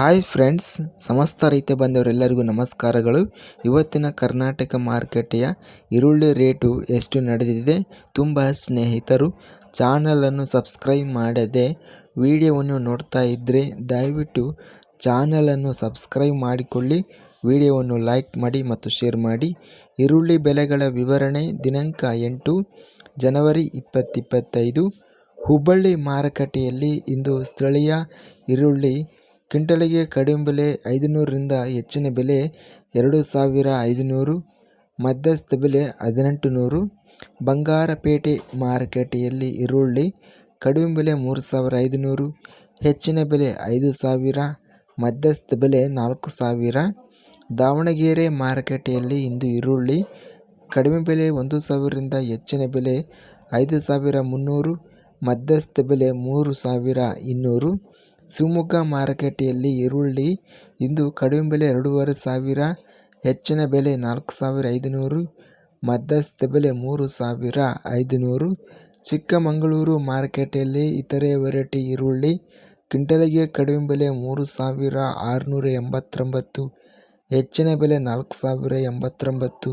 Hi friends ಸಮಸ್ತ ರೈತ ಬಂದವರೆಲ್ಲರಿಗೂ ನಮಸ್ಕಾರಗಳು. ಇವತ್ತಿನ ಕರ್ನಾಟಕ ಮಾರುಕಟ್ಟೆಯ ಈರುಳ್ಳಿ ರೇಟು ಎಷ್ಟು ನಡೆದಿದೆ ತುಂಬ ಸ್ನೇಹಿತರು. ಚಾನಲನ್ನು ಸಬ್ಸ್ಕ್ರೈಬ್ ಮಾಡದೆ ವಿಡಿಯೋವನ್ನು ನೋಡ್ತಾ ಇದ್ದರೆ ದಯವಿಟ್ಟು ಚಾನಲನ್ನು ಸಬ್ಸ್ಕ್ರೈಬ್ ಮಾಡಿಕೊಳ್ಳಿ, ವಿಡಿಯೋವನ್ನು ಲೈಕ್ ಮಾಡಿ ಮತ್ತು ಶೇರ್ ಮಾಡಿ. ಈರುಳ್ಳಿ ಬೆಲೆಗಳ ವಿವರಣೆ ದಿನಾಂಕ ಎಂಟು ಜನವರಿ ಇಪ್ಪತ್ತಿಪ್ಪತ್ತೈದು ಹುಬ್ಬಳ್ಳಿ ಮಾರುಕಟ್ಟೆಯಲ್ಲಿ ಇಂದು ಸ್ಥಳೀಯ ಈರುಳ್ಳಿ ಕ್ವಿಂಟಲಿಗೆ ಕಡಿಮೆ ಬೆಲೆ ಐದುನೂರರಿಂದ ಹೆಚ್ಚಿನ ಬೆಲೆ ಎರಡು ಸಾವಿರ ಐದುನೂರು, ಮಧ್ಯಸ್ಥ ಬೆಲೆ ಹದಿನೆಂಟು ನೂರು ಬಂಗಾರಪೇಟೆ ಮಾರುಕಟ್ಟೆಯಲ್ಲಿ ಈರುಳ್ಳಿ ಕಡಿಮೆ ಬೆಲೆ ಮೂರು ಸಾವಿರ ಐದುನೂರು, ಹೆಚ್ಚಿನ ಬೆಲೆ ಐದು ಸಾವಿರ, ಮಧ್ಯಸ್ಥ ಬೆಲೆ ನಾಲ್ಕು ಸಾವಿರ. ದಾವಣಗೆರೆ ಮಾರುಕಟ್ಟೆಯಲ್ಲಿ ಇಂದು ಈರುಳ್ಳಿ ಕಡಿಮೆ ಬೆಲೆ ಒಂದು ಸಾವಿರದಿಂದ ಹೆಚ್ಚಿನ ಬೆಲೆ ಐದು ಸಾವಿರ ಮುನ್ನೂರು, ಮಧ್ಯಸ್ಥ ಬೆಲೆ ಮೂರು ಸಾವಿರ ಇನ್ನೂರು. ಶಿವಮೊಗ್ಗ ಮಾರುಕಟ್ಟೆಯಲ್ಲಿ ಈರುಳ್ಳಿ ಇಂದು ಕಡಿಮೆ ಬೆಲೆ ಎರಡೂವರೆ ಸಾವಿರ, ಹೆಚ್ಚಿನ ಬೆಲೆ ನಾಲ್ಕು ಸಾವಿರ ಐದುನೂರು, ಮಧ್ಯಸ್ಥ ಬೆಲೆ ಮೂರು ಸಾವಿರ ಐದುನೂರು. ಚಿಕ್ಕಮಗಳೂರು ಮಾರುಕಟ್ಟೆಯಲ್ಲಿ ಇತರೆ ವೆರೈಟಿ ಈರುಳ್ಳಿ, ಕ್ವಿಂಟಲಿಗೆ ಕಡಿಮೆ ಬೆಲೆ ಮೂರು ಸಾವಿರ ಆರುನೂರ ಎಂಬತ್ತೊಂಬತ್ತು, ಹೆಚ್ಚಿನ ಬೆಲೆ ನಾಲ್ಕು ಸಾವಿರ ಎಂಬತ್ತೊಂಬತ್ತು,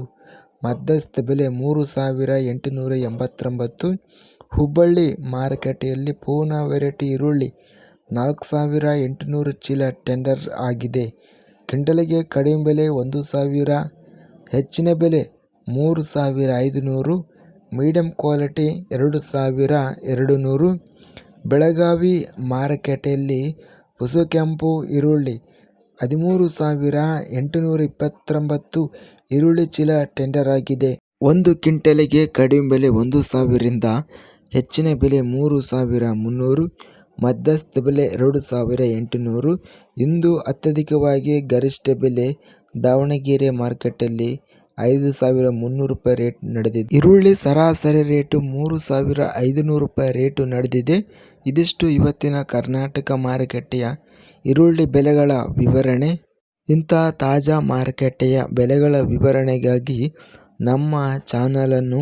ಮಧ್ಯಸ್ಥ ಬೆಲೆ ಮೂರು ಸಾವಿರ ಎಂಟುನೂರ ಎಂಬತ್ತೊಂಬತ್ತು. ಹುಬ್ಬಳ್ಳಿ ಮಾರುಕಟ್ಟೆಯಲ್ಲಿ ಪೂನಾ ವೆರೈಟಿ ಈರುಳ್ಳಿ ನಾಲ್ಕು ಸಾವಿರ ಎಂಟುನೂರು ಚೀಲ ಟೆಂಡರ್ ಆಗಿದೆ. ಕ್ವಿಂಟಲಿಗೆ ಕಡಿಮೆ ಬೆಲೆ ಒಂದು ಸಾವಿರ, ಹೆಚ್ಚಿನ ಬೆಲೆ ಮೂರು ಸಾವಿರ ಐದುನೂರು, ಮೀಡಿಯಂ ಕ್ವಾಲಿಟಿ ಎರಡು ಸಾವಿರ ಎರಡು ನೂರು ಬೆಳಗಾವಿ ಮಾರುಕಟ್ಟೆಯಲ್ಲಿ ಕೆಂಪು ಈರುಳ್ಳಿ ಹದಿಮೂರು ಸಾವಿರ ಎಂಟುನೂರ ಇಪ್ಪತ್ತೊಂಬತ್ತು ಈರುಳ್ಳಿ ಚೀಲ ಟೆಂಡರ್ ಆಗಿದೆ. ಒಂದು ಕ್ವಿಂಟಲಿಗೆ ಕಡಿಮೆ ಬೆಲೆ ಒಂದು ಸಾವಿರದಿಂದ ಹೆಚ್ಚಿನ ಬೆಲೆ ಮೂರು ಸಾವಿರ ಮುನ್ನೂರು. ಮಧ್ಯಸ್ಥ ಬೆಲೆ ಎರಡು ಸಾವಿರ ಎಂಟುನೂರು. ಇಂದು ಅತ್ಯಧಿಕವಾಗಿ ಗರಿಷ್ಠ ಬೆಲೆ ದಾವಣಗೆರೆ ಮಾರ್ಕೆಟಲ್ಲಿ ಐದು ಸಾವಿರ ಮುನ್ನೂರು ರೂಪಾಯಿ ರೇಟ್ ನಡೆದಿದೆ. ಈರುಳ್ಳಿ ಸರಾಸರಿ ರೇಟು ಮೂರು ಸಾವಿರ ಐದುನೂರು ರೂಪಾಯಿ ರೇಟು ನಡೆದಿದೆ. ಇದಿಷ್ಟು ಇವತ್ತಿನ ಕರ್ನಾಟಕ ಮಾರುಕಟ್ಟೆಯ ಈರುಳ್ಳಿ ಬೆಲೆಗಳ ವಿವರಣೆ. ಇಂಥ ತಾಜಾ ಮಾರುಕಟ್ಟೆಯ ಬೆಲೆಗಳ ವಿವರಣೆಗಾಗಿ ನಮ್ಮ ಚಾನಲನ್ನು